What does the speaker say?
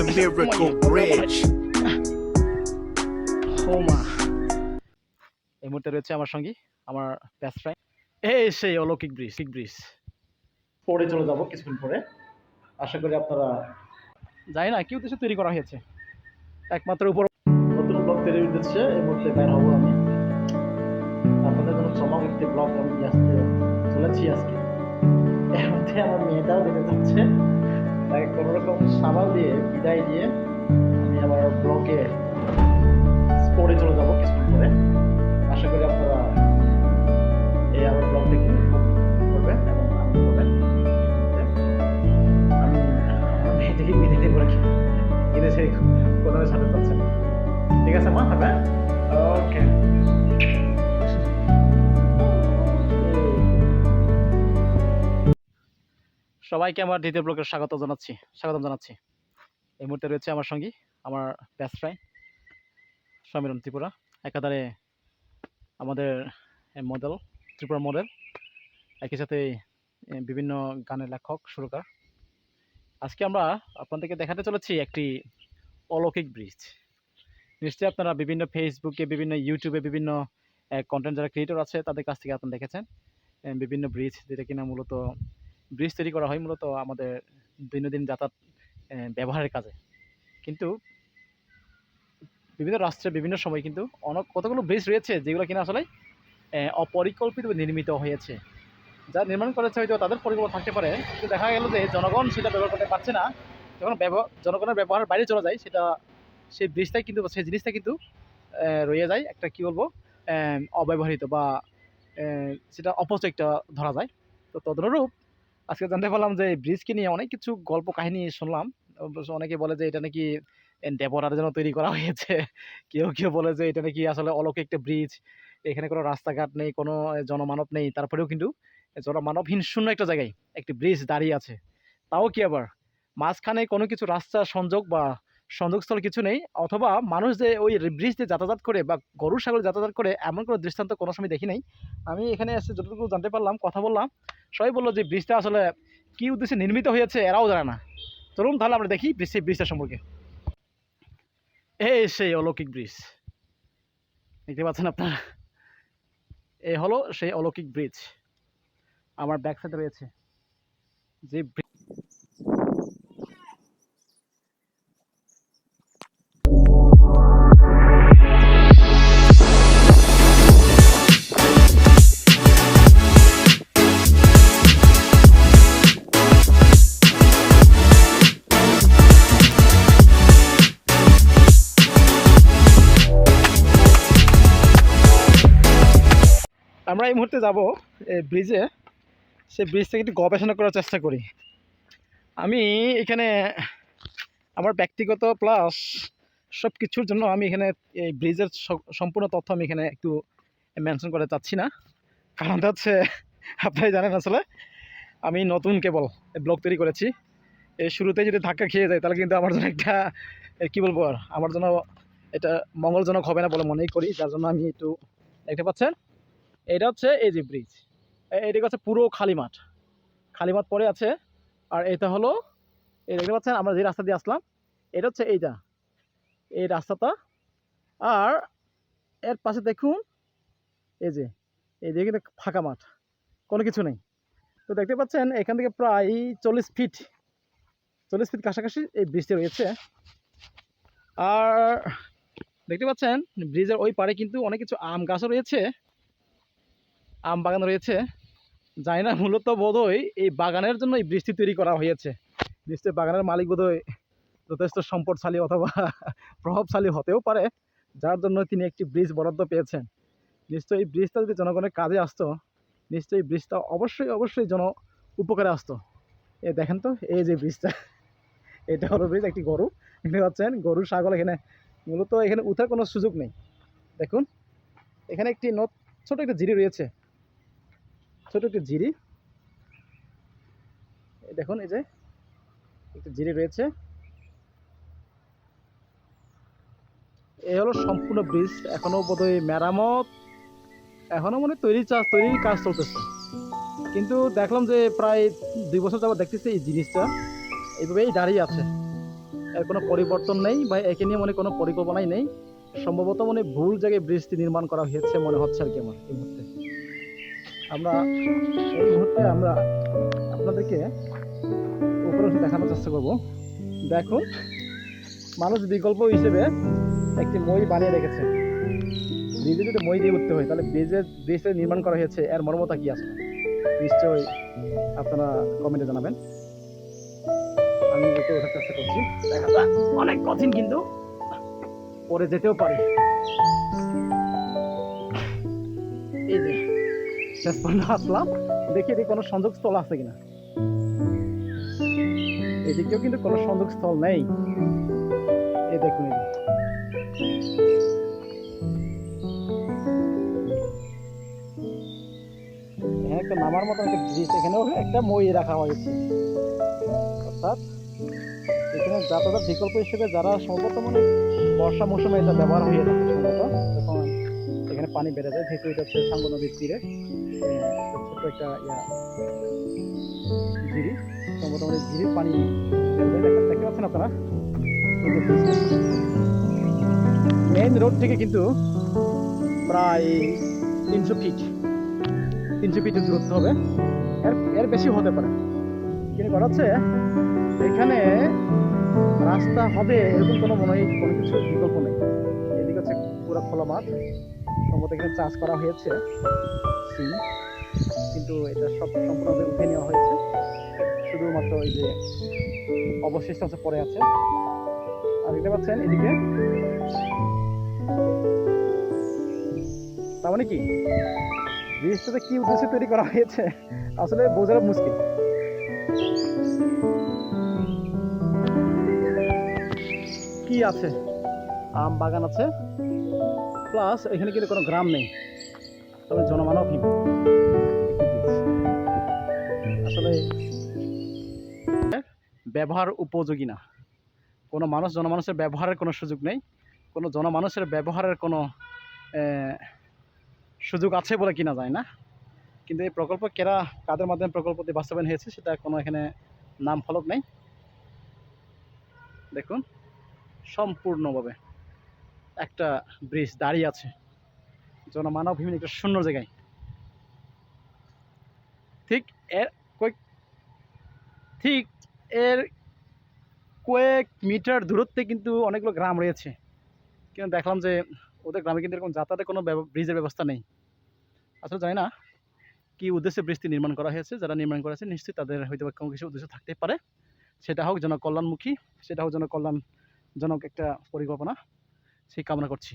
the Miracle Bridge. এই মুহূর্তে রয়েছে আমার সঙ্গী আমার বেস্ট ফ্রেন্ড এই সেই অলৌকিক ব্রিজ কিক ব্রিজ। পরে চলে যাব কিছুক্ষণ পরে। আশা করি আপনারা জানি না কি উদ্দেশ্যে তৈরি করা হয়েছে? একমাত্র উপর নতুন ব্লগ তৈরি উদ্দেশ্যে এই মুহূর্তে বের হব আমি। আপনাদের জন্য চমক একটি ব্লগ আমি নিয়ে আসতে চলেছি আজকে। এর মধ্যে আমার মেয়েটাও যেতে চাচ্ছে তাকে কোনো রকম সামাল দিয়ে, বিদায় দিয়ে আমি আমার ব্লকে স্পোর্টে চলে যাব কিছুক্ষণ পরে। আশা করি আপনারা এই আমার ব্লগ দেখে সাথে যাচ্ছে ঠিক আছে, মা থাকবে ওকে সবাইকে আমার দ্বিতীয় ব্লকের স্বাগত জানাচ্ছি, স্বাগতম জানাচ্ছি। এই মুহূর্তে রয়েছে আমার সঙ্গী, আমার ব্যাস ফ্রেন্ড সমীরণ ত্রিপুরা, একাধারে আমাদের মডেল ত্রিপুরা মডেল একই সাথে বিভিন্ন গানের লেখক, সুরকার। আজকে আমরা আপনাদেরকে দেখাতে চলেছি একটি অলৌকিক ব্রিজ। নিশ্চয়ই আপনারা বিভিন্ন ফেসবুকে বিভিন্ন ইউটিউবে বিভিন্ন কন্টেন্ট যারা ক্রিয়েটর আছে, তাদের কাছ থেকে আপনারা দেখেছেন। বিভিন্ন ব্রিজ যেটা কিনা মূলত ব্রিজ তৈরি করা হয় মূলত আমাদের দৈনন্দিন যাতায়াত ব্যবহারের কাজে। কিন্তু বিভিন্ন রাষ্ট্রে বিভিন্ন সময় কিন্তু অনেক কতগুলো ব্রিজ রয়েছে যেগুলো কিনা আসলে অপরিকল্পিত নির্মিত হয়েছে। যা নির্মাণ করেছে হয়তো তাদের পরিকল্পনা থাকতে পারে, কিন্তু দেখা গেল যে জনগণ সেটা ব্যবহার করতে পারছে না। যখন ব্যবহার জনগণের ব্যবহারের বাইরে চলে যায়, সেটা, সেই ব্রিজটাই কিন্তু, সেই জিনিসটা কিন্তু রয়ে যায় একটা কি বলব অব্যবহৃত বা সেটা অপচয়টা ধরা যায়। তো তদনুরূপ আজকে জানতে পারলাম যে ব্রিজকে নিয়ে অনেক কিছু গল্প কাহিনী শুনলাম। অনেকে বলে যে এটা নাকি ডেবরার জন্য তৈরি করা হয়েছে। কেউ কেউ বলে যে এটা নাকি আসলে অলৌকিক একটা ব্রিজ। এখানে কোনো রাস্তাঘাট নেই, কোনো জনমানব নেই। তারপরেও কিন্তু জনমানবহীন শূন্য একটা জায়গায় একটি ব্রিজ দাঁড়িয়ে আছে। তাও কি আবার? মাঝখানে কোনো কিছু রাস্তা সংযোগ বা সংযোগস্থল কিছু নেই, অথবা মানুষ যে ওই ব্রিজ দিয়ে যাতায়াত করে বা গরুর সাগরে যাতায়াত করে এমন কোনো দৃষ্টান্ত কোনো সময় দেখি নাই। আমি এখানে এসে যতটুকু জানতে পারলাম, কথা বললাম। সবাই বলল যে ব্রিজটা আসলে কী উদ্দেশ্যে নির্মিত হয়েছে এরাও জানে না। চলুন তাহলে আমরা দেখি সেই ব্রিজটা সম্পর্কে। এই সেই অলৌকিক ব্রিজ দেখতে পাচ্ছেন আপনারা? এ হলো সেই অলৌকিক ব্রিজ আমার ব্যাক সাইডে রয়েছে। যে আমরা এই মুহূর্তে যাব এই ব্রিজে সেই ব্রিজ থেকে একটু গবেষণা করার চেষ্টা করি। আমি এখানে আমার ব্যক্তিগত প্লাস সব কিছুর জন্য আমি এখানে এই ব্রিজের সম্পূর্ণ তথ্য আমি এখানে একটু মেনশন করতে চাচ্ছি না। কারণটা হচ্ছে, আপনারাই জানেন আসলে, আমি নতুন কেবল ব্লগ তৈরি করেছি। এই শুরুতে যদি ধাক্কা খেয়ে যায়, তাহলে কিন্তু আমার জন্য একটা কি বলব আর, আমার জন্য এটা মঙ্গলজনক হবে না বলে মনেই করি। যার জন্য আমি একটু দেখতে পাচ্ছেন। এটা হচ্ছে এই যে ব্রিজ এটা হচ্ছে পুরো খালি মাঠ। খালি মাঠ পরে আছে। আর এটা হলো, এই দেখতে পাচ্ছেন, আমরা যে রাস্তা দিয়ে আসলাম, এটা হচ্ছে এইটা। এই রাস্তাটা। আর এর পাশে দেখুন, এই যে, এই দিকে কিন্তু ফাঁকা মাঠ। কোনো কিছু নেই। তো দেখতে পাচ্ছেন, এখান থেকে প্রায় চল্লিশ ফিট চল্লিশ ফিট কাছাকাছি এই ব্রিজটি রয়েছে। আর দেখতে পাচ্ছেন ব্রিজের ওই পারে কিন্তু অনেক কিছু আম গাছও রয়েছে। আম বাগান রয়েছে। জানি না, মূলত বোধহয় এই বাগানের জন্য এই বৃষ্টি তৈরি করা হয়েছে। নিশ্চয়ই বাগানের মালিক বোধহয় যথেষ্ট সম্পদশালী অথবা প্রভাবশালী হতেও পারে, যার জন্য তিনি একটি ব্রিজ বরাদ্দ পেয়েছেন। নিশ্চয়ই এই ব্রিজটা যদি জনগণের কাজে আসতো, নিশ্চয়ই ব্রিজটা অবশ্যই অবশ্যই জন উপকারে আসতো। এ দেখেন তো, এই যে ব্রিজটা, এটা হলো ব্রিজ, একটি গরু। দেখতে পাচ্ছেন গরু ছাগল এখানে, মূলত এখানে উঠার কোনো সুযোগ নেই। দেখুন, এখানে একটি নত ছোট একটা জিরি রয়েছে। ছোট একটা জিরি দেখুন, এই যে একটা জিরি রয়েছে। এই হলো সম্পূর্ণ ব্রিজ, এখনও বোধহয় মেরামত, এখনও মনে তৈরি চাষ তৈরির কাজ চলতেছে। কিন্তু দেখলাম যে প্রায় দুই বছর যাবত দেখতেছি এই জিনিসটা, এইভাবেই দাঁড়িয়ে আছে। এর কোনো পরিবর্তন নেই বা একে নিয়ে মনে কোনো পরিকল্পনাই নেই। সম্ভবত মনে ভুল জায়গায় ব্রিজটি নির্মাণ করা হয়েছে মনে হচ্ছে আর কি আমার এই মুহূর্তে। আমরা এই মুহূর্তে আমরা আপনাদেরকে উপরে দেখানোর চেষ্টা করব। দেখুন মানুষ বিকল্প হিসেবে একটি মই বানিয়ে রেখেছে। ব্রিজে যদি মই দিয়ে উঠতে হয়, তাহলে ব্রিজের ব্রিজটা নির্মাণ করা হয়েছে। এর মর্মতা কি আছে? নিশ্চয়ই আপনারা কমেন্টে জানাবেন। আমি একটু ওঠার চেষ্টা করছি। দেখা যাক, অনেক কঠিন কিন্তু পরে যেতেও পারি। এই যে। শেষ পর্যন্ত আসলাম। দেখি এদিকে কোনো সংযোগস্থল আছে কিনা। এদিকেও কিন্তু কোনো সংযোগস্থল নেই। এই দেখুন এখানে একটা নামার মতো একটা ব্রিজ এখানেও একটা মই রাখা হয়েছে। অর্থাৎ এখানে যাতায়াত বিকল্প হিসেবে যারা সম্ভবত মানে বর্ষা মৌসুমে এটা ব্যবহার হয়ে থাকে সম্ভবত। এখানে পানি বেড়ে যায় যেহেতু সাঙ্গ নদীর তীরে। এ, ছোট্ট একটা, ইয়া, ঝিরি মানে ঝিরির পানি দেখতে পাচ্ছেন আপনারা? মেইন রোড থেকে কিন্তু প্রায় তিনশো ফিট তিনশো ফিটের দূরত্ব হবে। এর এর বেশি হতে পারে। কিন্তু করা হচ্ছে? এখানে রাস্তা হবে এরকম কোনো মনে হয় কোনো কিছু বিকল্প নেই। এদিকে হচ্ছে পুরো খোলা মাঠ। সম্ভবত এখানে চাষ করা হয়েছে। সিম কিন্তু এটা সব সম্পূর্ণভাবে উঠে নেওয়া হয়েছে। শুধুমাত্র ওই যে অবশিষ্ট আছে পরে আছে। আর দেখতে পাচ্ছেন এদিকে? তার মানে কি? ব্রিজটাতে কি উদ্দেশ্যে তৈরি করা হয়েছে? আসলে বোঝানো মুশকিল। কি আছে? আম বাগান আছে। প্লাস এখানে কিন্তু কোনো গ্রাম নেই। তবে জনমানবহীন আসলে ব্যবহার উপযোগী না। কোনো মানুষ জনমানুষের ব্যবহারের কোনো সুযোগ নেই। কোনো জনমানুষের ব্যবহারের কোনো সুযোগ আছে বলে কিনা যায় না। কিন্তু এই প্রকল্প কেরা, কাদের মাধ্যমে প্রকল্পটি বাস্তবায়ন হয়েছে সেটা কোনো এখানে নাম ফলক নেই। দেখুন, সম্পূর্ণভাবে। একটা ব্রিজ দাঁড়িয়ে আছে। জনমানবহীন একটা শূন্য জায়গায়। ঠিক এর কয়েক, ঠিক এর কয়েক মিটার দূরত্বে কিন্তু অনেকগুলো গ্রাম রয়েছে। কিন্তু দেখলাম যে ওদের গ্রামে কিন্তু এরকম যাতায়াতের কোনো ব্রিজের ব্যবস্থা নেই। আসলে জানি না কি উদ্দেশ্যে ব্রিজটি নির্মাণ করা হয়েছে, যারা নির্মাণ করেছে নিশ্চয়ই তাদের হয়তো কোনো কিছু উদ্দেশ্য থাকতে পারে। সেটা হোক জনকল্যাণমুখী, সেটা হোক জনকল্যাণজনক একটা পরিকল্পনা। সেই কামনা করছি।